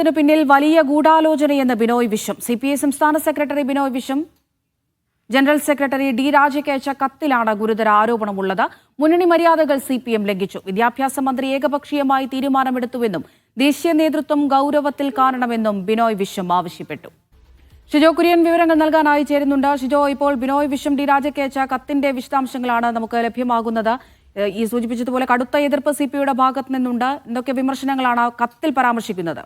ഇതിനു പിന്നിൽ വലിയ ഗൂഢാലോചനയെന്ന് Binoy Viswam. C P I സംസ്ഥാന secretary Binoy Viswam. General secretary D രാജയ്ക്ക് അയച്ച കത്തിലാണ് ഗുരുതര ആരോപണമുള്ളത്. മുന്നണി മര്യാദകൾ സി പി എം ലംഘിച്ചു. വിദ്യാഭ്യാസ മന്ത്രി ഏകപക്ഷീയമായി തീരുമാനമെടുത്തുവെന്നും ദേശീയ നേതൃത്വം ഗൗരവത്തിൽ കാണണമെന്നും ബിനോയ് വിശ്വം ആവശ്യപ്പെട്ടു. ഷിജോ കുര്യൻ വിവരങ്ങൾ നൽകാനായി ചേരുന്നുണ്ട്. ഷിജോ ഇപ്പോൾ ബിനോയ് വിശ്വം ഡി രാജയ്ക്ക് അയച്ച കത്തിന്റെ വിശദാംശങ്ങളാണ് നമുക്ക് ലഭ്യമാകുന്നത്. ഈ സൂചിപ്പിച്ചതുപോലെ കടുത്ത എതിർപ്പ് സി പി ഐയുടെ ഭാഗത്തു നിന്നുണ്ട്. എന്തൊക്കെ വിമർശനങ്ങളാണ് കത്തിൽ പരാമർശിക്കുന്നത്?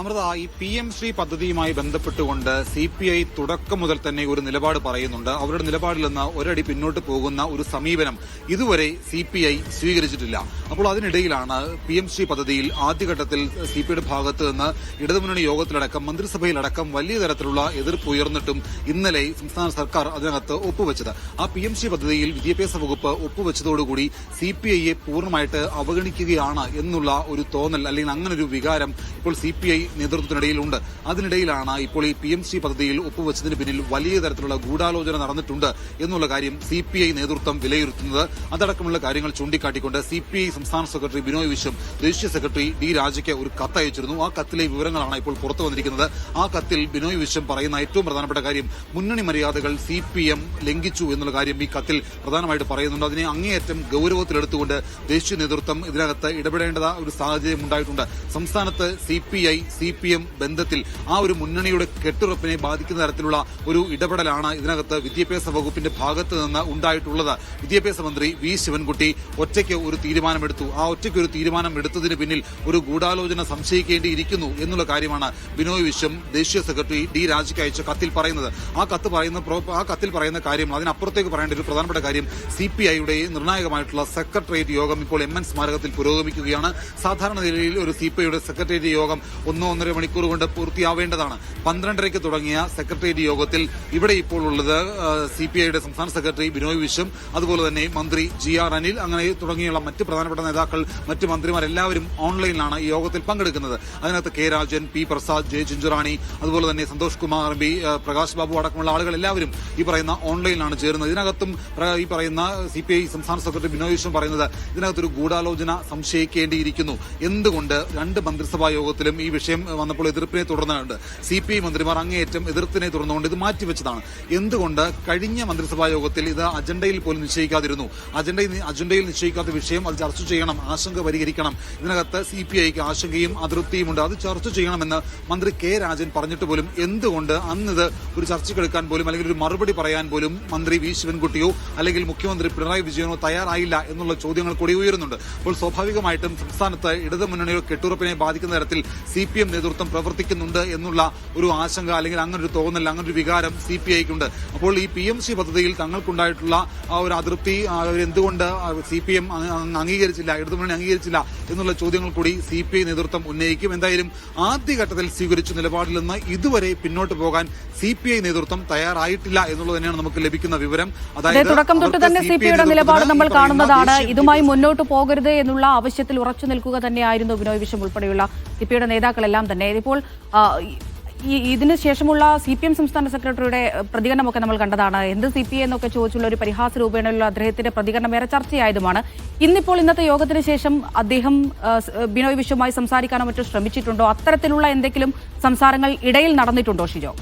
അമൃത ഈ പി എം ശ്രീ പദ്ധതിയുമായി ബന്ധപ്പെട്ടുകൊണ്ട് സി പി ഐ തുടക്കം മുതൽ തന്നെ ഒരു നിലപാട് പറയുന്നുണ്ട്. അവരുടെ നിലപാടിൽ നിന്ന് ഒരടി പിന്നോട്ട് പോകുന്ന ഒരു സമീപനം ഇതുവരെ സി പി ഐ സ്വീകരിച്ചിട്ടില്ല. അപ്പോൾ അതിനിടയിലാണ് പി എം ശ്രീ പദ്ധതിയിൽ ആദ്യഘട്ടത്തിൽ സി പി ഐയുടെ ഭാഗത്ത് നിന്ന് ഇടതുമുന്നണി യോഗത്തിലടക്കം മന്ത്രിസഭയിലടക്കം വലിയ തരത്തിലുള്ള എതിർപ്പ് ഉയർന്നിട്ടും ഇന്നലെ സംസ്ഥാന സർക്കാർ അതിനകത്ത് ഒപ്പുവെച്ചത്. ആ പി എം ശ്രീ പദ്ധതിയിൽ വിദ്യാഭ്യാസ വകുപ്പ് ഒപ്പുവെച്ചതോടുകൂടി സി പി ഐയെ പൂർണമായിട്ട് അവഗണിക്കുകയാണ് എന്നുള്ള ഒരു തോന്നൽ അല്ലെങ്കിൽ അങ്ങനെ ഒരു വികാരം ഇപ്പോൾ സി പി ഐ നേതൃത്വത്തിനിടയിലുണ്ട്. അതിനിടയിലാണ് ഇപ്പോൾ ഈ പി എം സി പദ്ധതിയിൽ ഒപ്പുവെച്ചതിന് പിന്നിൽ വലിയ തരത്തിലുള്ള ഗൂഢാലോചന നടന്നിട്ടുണ്ട് എന്നുള്ള കാര്യം സി പി ഐ നേതൃത്വം വിലയിരുത്തുന്നത്. അതടക്കമുള്ള കാര്യങ്ങൾ ചൂണ്ടിക്കാട്ടിക്കൊണ്ട് സി പി ഐ സംസ്ഥാന സെക്രട്ടറി ബിനോയ് വിശ്വം ദേശീയ സെക്രട്ടറി ഡി രാജയ്ക്ക് ഒരു കത്ത് അയച്ചിരുന്നു. ആ കത്തിലെ വിവരങ്ങളാണ് ഇപ്പോൾ പുറത്തു വന്നിരിക്കുന്നത്. ആ കത്തിൽ ബിനോയ് വിശ്വം പറയുന്ന ഏറ്റവും പ്രധാനപ്പെട്ട കാര്യം മുന്നണി മര്യാദകൾ സി പി എം ലംഘിച്ചു എന്നുള്ള കാര്യം ഈ കത്തിൽ പ്രധാനമായിട്ട് പറയുന്നുണ്ട്. അതിനെ അങ്ങേയറ്റം ഗൌരവത്തിലെടുത്തുകൊണ്ട് ദേശീയ നേതൃത്വം ഇതിനകത്ത് ഇടപെടേണ്ട ഒരു സാഹചര്യം ഉണ്ടായിട്ടുണ്ട്. സംസ്ഥാനത്ത് C P I C P M ബന്ധത്തിൽ ആ ഒരു മുന്നണിയുടെ കെട്ടുറപ്പിനെ ബാധിക്കുന്ന തരത്തിലുള്ള ഒരു ഇടപെടലാണ് ഇതിനകത്ത് വിദ്യാഭ്യാസ വകുപ്പിന്റെ ഭാഗത്ത് നിന്ന് ഉണ്ടായിട്ടുള്ളത്. വിദ്യാഭ്യാസ മന്ത്രി വി ശിവൻകുട്ടി ഒറ്റയ്ക്ക് ഒരു തീരുമാനമെടുത്തു. ആ ഒറ്റയ്ക്ക് ഒരു തീരുമാനം എടുത്തതിന് പിന്നിൽ ഒരു ഗൂഢാലോചന സംശയിക്കേണ്ടിയിരിക്കുന്നു എന്നുള്ള കാര്യമാണ് ബിനോയ് വിശ്വം ദേശീയ സെക്രട്ടറി ഡി രാജയ്ക്ക് അയച്ച കത്തിൽ പറയുന്നത്. ആ കത്ത് പറയുന്ന ആ കത്തിൽ പറയുന്ന കാര്യം അതിനപ്പുറത്തേക്ക് പറയേണ്ട ഒരു പ്രധാനപ്പെട്ട കാര്യം സി പി ഐയുടെ നിർണായകമായിട്ടുള്ള സെക്രട്ടേറിയറ്റ് യോഗം ഇപ്പോൾ എം എൻ സ്മാരകത്തിൽ പുരോഗമിക്കുകയാണ്. സാധാരണ നിലയിൽ ഒരു സി പി ഐയുടെ സെക്രട്ടേറിയറ്റ് യോഗം ഒന്നോ ഒന്നര മണിക്കൂർ കൊണ്ട് പൂർത്തിയാവേണ്ടതാണ്. പന്ത്രണ്ടരയ്ക്ക് തുടങ്ങിയ സെക്രട്ടേറിയറ്റ് യോഗത്തിൽ ഇവിടെ ഇപ്പോൾ ഉള്ളത് സി പി ഐയുടെ സംസ്ഥാന സെക്രട്ടറി ബിനോയ് വിശ്വം അതുപോലെ തന്നെ മന്ത്രി ജി ആർ അനിൽ അങ്ങനെ തുടങ്ങിയുള്ള മറ്റ് പ്രധാനപ്പെട്ട നേതാക്കൾ മറ്റ് മന്ത്രിമാരെല്ലാവരും ഓൺലൈനിലാണ് ഈ യോഗത്തിൽ പങ്കെടുക്കുന്നത്. അതിനകത്ത് K Rajan P Prasad J Chinchurani അതുപോലെ തന്നെ സന്തോഷ് കുമാർ ബി പ്രകാശ് ബാബു അടക്കമുള്ള ആളുകൾ എല്ലാവരും ഈ പറയുന്ന ഓൺലൈനിലാണ് ചേരുന്നത്. ഇതിനകത്തും ഈ പറയുന്ന സി പി ഐ സംസ്ഥാന സെക്രട്ടറി ബിനോയ് വിശ്വം പറയുന്നത് ഇതിനകത്തൊരു ഗൂഢാലോചന സംശയിക്കേണ്ടിയിരിക്കുന്നു. എന്തുകൊണ്ട് രണ്ട് മന്ത്രിസഭാ യോഗത്തിലും ഈ വിഷയം വന്നപ്പോൾ എതിർപ്പിനെ തുടർന്നുണ്ട് സി പി ഐ മന്ത്രിമാർ അങ്ങേയറ്റം എതിർത്തിനെ തുടർന്നുകൊണ്ട് ഇത് മാറ്റിവെച്ചതാണ്. എന്തുകൊണ്ട് കഴിഞ്ഞ മന്ത്രിസഭാ യോഗത്തിൽ ഇത് അജണ്ടയിൽ പോലും നിശ്ചയിക്കാതിരുന്നു? അജണ്ടയിൽ അജണ്ടയിൽ നിശ്ചയിക്കാത്ത വിഷയം അത് ചർച്ച ചെയ്യണം ആശങ്ക പരിഹരിക്കണം. ഇതിനകത്ത് സി പി ഐക്ക് ആശങ്കയും അതൃപ്തിയുമുണ്ട്. അത് ചർച്ച ചെയ്യണമെന്ന് മന്ത്രി കെ രാജൻ പറഞ്ഞിട്ട് പോലും എന്തുകൊണ്ട് അന്നിത് ഒരു ചർച്ചയ്ക്കെടുക്കാൻ പോലും അല്ലെങ്കിൽ ഒരു മറുപടി പറയാൻ പോലും മന്ത്രി വി ശിവൻകുട്ടിയോ അല്ലെങ്കിൽ മുഖ്യമന്ത്രി പിണറായി വിജയനോ തയ്യാറായില്ല എന്നുള്ള ചോദ്യങ്ങൾ കൂടി ഉയരുന്നുണ്ട്. അപ്പോൾ സ്വാഭാവികമായിട്ടും സംസ്ഥാനത്ത് ഇടതുമുന്നണിയോ കെട്ടുറപ്പിനെ ബാധിക്കുന്ന തരത്തിൽ സി പി എം നേതൃത്വം പ്രവർത്തിക്കുന്നുണ്ട് എന്നുള്ള ഒരു ആശങ്ക അല്ലെങ്കിൽ അങ്ങനെ ഒരു തോന്നൽ അങ്ങനെ ഒരു വികാരം സി പി ഐക്കുണ്ട്. അപ്പോൾ ഈ പി എം സി പദ്ധതിയിൽ തങ്ങൾക്കുണ്ടായിട്ടുള്ള ആ ഒരു അതൃപ്തി എന്തുകൊണ്ട് സി പി എം അംഗീകരിച്ചില്ല ഇടതുമുന്നണി അംഗീകരിച്ചില്ല എന്നുള്ള ചോദ്യങ്ങൾ കൂടി സി പി ഐ നേതൃത്വം ഉന്നയിക്കും. എന്തായാലും ആദ്യഘട്ടത്തിൽ സ്വീകരിച്ച നിലപാടിൽ നിന്ന് ഇതുവരെ പിന്നോട്ട് പോകാൻ സി പി ഐ നേതൃത്വം തയ്യാറായിട്ടില്ല എന്നുള്ളത് തന്നെയാണ് നമുക്ക് ലഭിക്കുന്ന വിവരം. അതായത് തുടക്കം തൊട്ട് തന്നെ സി പി ഐയുടെ നിലപാട് നമ്മൾ കാണുന്നതാണ്. ഇതുമായി മുന്നോട്ട് പോകരുത് എന്നുള്ള ആവശ്യത്തിൽ ഉറച്ചു നിൽക്കുക തന്നെയായിരുന്നു ബിനോയ് വിശ്വം ഉൾപ്പെടെയുള്ള സി പി ഐയുടെ നേതാക്കളെല്ലാം തന്നെ. ഇതിപ്പോൾ ഇതിന് ശേഷമുള്ള സി പി എം സംസ്ഥാന സെക്രട്ടറിയുടെ പ്രതികരണമൊക്കെ നമ്മൾ കണ്ടതാണ്. എന്ത് സി പി എന്നൊക്കെ ചോദിച്ചുള്ള ഒരു പരിഹാസ രൂപേണയുള്ള അദ്ദേഹത്തിന്റെ പ്രതികരണം ഏറെ ചർച്ചയായതുമാണ്. ഇന്നിപ്പോൾ ഇന്നത്തെ യോഗത്തിന് ശേഷം അദ്ദേഹം ബിനോയ് വിശ്വമായി സംസാരിക്കാനോ മറ്റോ ശ്രമിച്ചിട്ടുണ്ടോ? അത്തരത്തിലുള്ള എന്തെങ്കിലും സംസാരങ്ങൾ ഇടയിൽ നടന്നിട്ടുണ്ടോ ഷിജോ?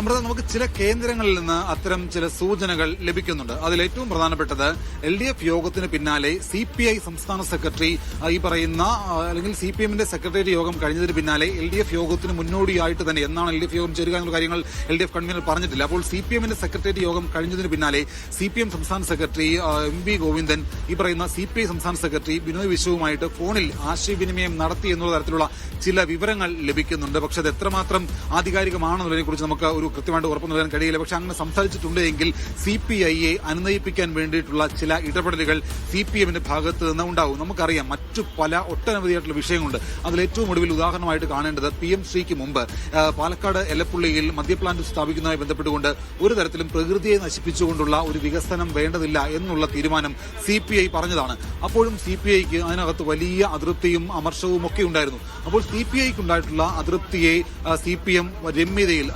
അമൃത നമുക്ക് ചില കേന്ദ്രങ്ങളിൽ നിന്ന് അത്തരം ചില സൂചനകൾ ലഭിക്കുന്നുണ്ട്. അതിൽ ഏറ്റവും പ്രധാനപ്പെട്ടത് എൽ ഡി എഫ് യോഗത്തിന് പിന്നാലെ സി പി ഐ സംസ്ഥാന സെക്രട്ടറി ഈ പറയുന്ന അല്ലെങ്കിൽ സി പി എമ്മിന്റെ സെക്രട്ടേറിയറ്റ് യോഗം കഴിഞ്ഞതിന് പിന്നാലെ എൽ ഡി എഫ് യോഗത്തിന് മുന്നോടിയായിട്ട് തന്നെ എന്നാണ് എൽ ഡി എഫ് യോഗം ചേരുക എന്നുള്ള കാര്യങ്ങൾ എൽ ഡി എഫ് കൺവീനർ പറഞ്ഞിട്ടില്ല. അപ്പോൾ സി പി എമ്മിന്റെ സെക്രട്ടേറിയറ്റ് യോഗം കഴിഞ്ഞതിന് പിന്നാലെ സി പി എം സംസ്ഥാന സെക്രട്ടറി എം വി ഗോവിന്ദൻ ഈ പറയുന്ന സി പി ഐ സംസ്ഥാന സെക്രട്ടറി ബിനോയ് വിശ്വവുമായിട്ട് ഫോണിൽ ആശയവിനിമയം നടത്തി എന്നുള്ള തരത്തിലുള്ള ചില വിവരങ്ങൾ ലഭിക്കുന്നുണ്ട്. പക്ഷെ അത് എത്രമാത്രം ആധികാരികമാണെന്നുള്ളതിനെ കുറിച്ച് നമുക്ക് ഒരു കൃത്യമായിട്ട് ഉറപ്പ് നൽകാൻ കഴിയില്ല. പക്ഷെ അങ്ങനെ സംസാരിച്ചിട്ടുണ്ടെങ്കിൽ സി പി ഐയെ അനുനയിപ്പിക്കാൻ വേണ്ടിയിട്ടുള്ള ചില ഇടപെടലുകൾ സി പി എമ്മിന്റെ ഭാഗത്ത് നിന്ന് ഉണ്ടാവും. നമുക്കറിയാം മറ്റു പല ഒട്ടനവധിയായിട്ടുള്ള വിഷയങ്ങളുണ്ട്. അതിൽ ഏറ്റവും ഒടുവിൽ ഉദാഹരണമായിട്ട് കാണേണ്ടത് പി എം ശ്രീക്ക് മുമ്പ് പാലക്കാട് എലപ്പുള്ളിയിൽ മദ്യപ്ലാന്റ് സ്ഥാപിക്കുന്നതുമായി ബന്ധപ്പെട്ടുകൊണ്ട് ഒരു തരത്തിലും പ്രകൃതിയെ നശിപ്പിച്ചുകൊണ്ടുള്ള ഒരു വികസനം വേണ്ടതില്ല എന്നുള്ള തീരുമാനം സി പി ഐ പറഞ്ഞതാണ്. അപ്പോഴും സി പി ഐക്ക് അതിനകത്ത് വലിയ അതൃപ്തിയും അമർഷവും ഒക്കെ ഉണ്ടായിരുന്നു. അപ്പോൾ സി പി ഐക്ക് ഉണ്ടായിട്ടുള്ള അതൃപ്തിയെ സി പി എം രമ്യതയിൽ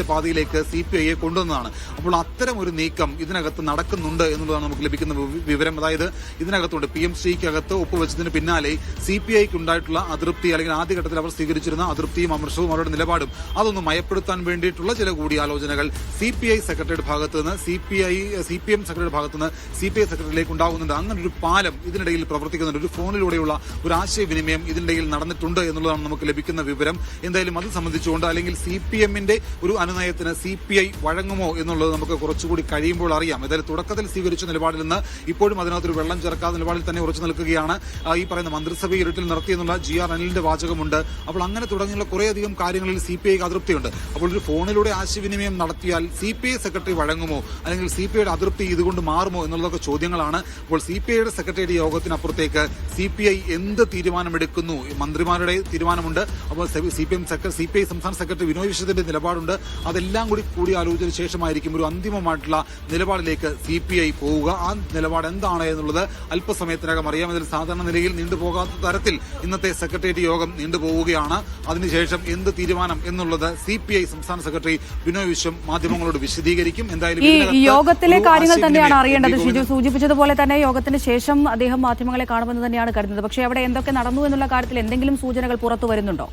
വിജയത്തിന്റെ പാതയിലേക്ക് സി പി ഐയെ കൊണ്ടുവന്നതാണ്. അപ്പോൾ അത്തരം ഒരു നീക്കം ഇതിനകത്ത് നടക്കുന്നുണ്ട് എന്നുള്ളതാണ് നമുക്ക് ലഭിക്കുന്ന വിവരം. അതായത് ഇതിനകത്തുണ്ട്. പി എം സിക്കകത്ത് ഒപ്പുവെച്ചതിന് പിന്നാലെ സി പി ഐക്ക് ഉണ്ടായിട്ടുള്ള അതൃപ്തി അല്ലെങ്കിൽ ആദ്യഘട്ടത്തിൽ അവർ സ്വീകരിച്ചിരുന്ന അതൃപ്തിയും അമർഷവും അവരുടെ നിലപാടും അതൊന്ന് മയപ്പെടുത്താൻ വേണ്ടിയിട്ടുള്ള ചില കൂടിയാലോചനകൾ സി പി ഐ സെക്രട്ടറിയുടെ ഭാഗത്ത് നിന്ന് C P I C P M സെക്രട്ടറിയുടെ ഭാഗത്ത് നിന്ന് സി പി ഐ സെക്രട്ടറിയിലേക്ക് ഉണ്ടാകുന്നുണ്ട് അങ്ങനെ ഒരു പാലം ഇതിനിടയിൽ പ്രവർത്തിക്കുന്നുണ്ട്. ഒരു ഫോണിലൂടെയുള്ള ഒരു ആശയവിനിമയം ഇതിനിടയിൽ നടന്നിട്ടുണ്ട് എന്നുള്ളതാണ് നമുക്ക് ലഭിക്കുന്ന വിവരം. എന്തായാലും അത് സംബന്ധിച്ചുകൊണ്ട് അല്ലെങ്കിൽ സി പി എമ്മിന്റെ ഒരു അനുനയത്തിന് സി പി ഐ വഴങ്ങുമോ എന്നുള്ളത് നമുക്ക് കുറച്ചുകൂടി കഴിയുമ്പോൾ അറിയാം. ഏതായാലും തുടക്കത്തിൽ സ്വീകരിച്ച നിലപാടിൽ നിന്ന് ഇപ്പോഴും അതിനകത്തൊരു വെള്ളം ചേർക്കാത്ത നിലപാടിൽ തന്നെ ഉറച്ചു നിൽക്കുകയാണ്. ഈ പറയുന്ന മന്ത്രിസഭ ഇരുട്ടിൽ നിർത്തിയെന്നുള്ള ജി ആർ അനിലിന്റെ വാചകമുണ്ട്. അപ്പോൾ അങ്ങനെ തുടങ്ങിയുള്ള കുറേയധികം കാര്യങ്ങളിൽ സി പി ഐക്ക് അതൃപ്തിയുണ്ട്. അപ്പോൾ ഒരു ഫോണിലൂടെ ആശയവിനിമയം നടത്തിയാൽ സി പി ഐ സെക്രട്ടറി വഴങ്ങുമോ? അല്ലെങ്കിൽ സി പി ഐയുടെ അതൃപ്തി ഇതുകൊണ്ട് മാറുമോ എന്നുള്ളതൊക്കെ ചോദ്യങ്ങളാണ്. അപ്പോൾ സി പി ഐയുടെ സെക്രട്ടറിയുടെ യോഗത്തിനപ്പുറത്തേക്ക് സി പി ഐ എന്ത് തീരുമാനമെടുക്കുന്നു? മന്ത്രിമാരുടെ തീരുമാനമുണ്ട്. അപ്പോൾ C P M C P I സംസ്ഥാന സെക്രട്ടറി വിനോദ് വിശ്വത്തിന്റെ നിലപാടുണ്ട്. അതെല്ലാം കൂടി കൂടി ആലോചിച്ചതിന് ശേഷമായിരിക്കും ഒരു അന്തിമമായിട്ടുള്ള നിലപാടിലേക്ക് സി പി ഐ പോവുക. ആ നിലപാട് എന്താണ് എന്നുള്ളത് അല്പസമയത്തിനകം അറിയാം. അതിൽ സാധാരണ നിലയിൽ നീണ്ടുപോകാത്ത തരത്തിൽ ഇന്നത്തെ സെക്രട്ടേറിയറ്റ് യോഗം നീണ്ടുപോവുകയാണ് അതിനുശേഷം എന്ത് തീരുമാനം എന്നുള്ളത് സി പി ഐ സംസ്ഥാന സെക്രട്ടറി ബിനോയ് വിശ്വം മാധ്യമങ്ങളോട് വിശദീകരിക്കും. എന്തായാലും ഈ യോഗത്തിലെ കാര്യങ്ങൾ തന്നെയാണ് അറിയേണ്ടത്. ഷിജു സൂചിപ്പിച്ചതുപോലെ തന്നെ യോഗത്തിന് ശേഷം അദ്ദേഹം മാധ്യമങ്ങളെ കാണുമെന്ന് തന്നെയാണ് കരുതുന്നത്. പക്ഷേ അവിടെ എന്തൊക്കെ നടന്നു എന്നുള്ള കാര്യത്തിൽ എന്തെങ്കിലും സൂചനകൾ പുറത്തു വരുന്നുണ്ടോ?